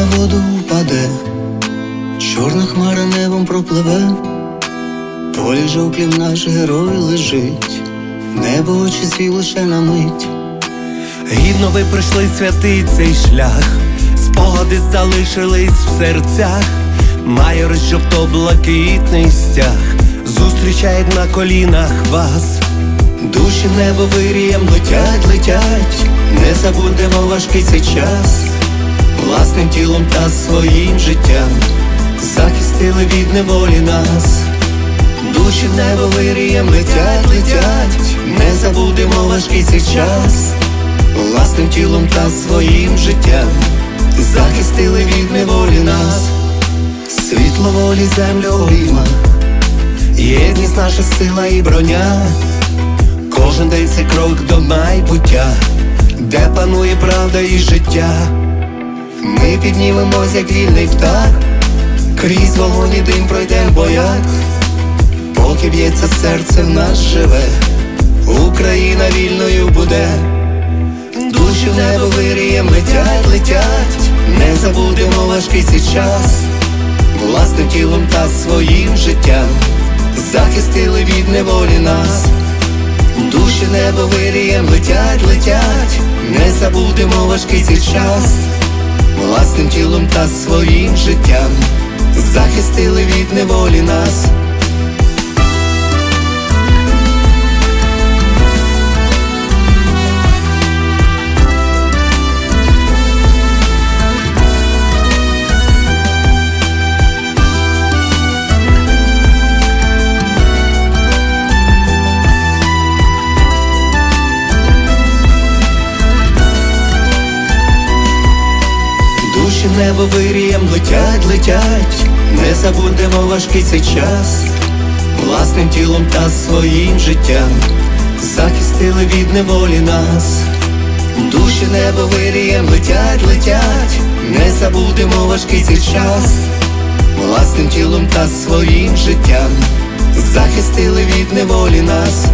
на воду упаде, чорна хмара небом пропливе, полі жовклів наш герой лежить, небо очі свій лише на мить. Гідно ви пройшли святий цей шлях, спогади залишились в серцях, має розжовто блакитний стяг, зустрічають на колінах вас, душі в небо вирієм летять, летять, не забудемо важкий цей час власним тілом та своїм життям захистили від неволі нас. Душі в небо вирієм летять, летять, не забудемо важкий цей час, власним тілом та своїм життям захистили від неволі нас, світло волі землю обійма, єдність наша сила і броня. Кожен день це крок до майбуття, де панує правда і життя. Ми піднімемось, як вільний птах, крізь вогонь і дим пройдем в боях, поки б'ється серце нас живе, Україна вільною буде, душі в небо вирієм летять, летять, не забудемо важкий цей час, власним тілом та своїм життям. Захистили від неволі нас. Душі небо вирієм летять, летять, не забудемо важкий цей час, власним тілом та своїм життям захистили від неволі нас. Душі небо вирієм летять, летять, не забудемо важкий цей час, власним тілом та своїм життям. Захистили від неволі нас. Душі небо вирієм летять, летять, не забудемо важкий цей час, власним тілом та своїм життям. Захистили від неволі нас.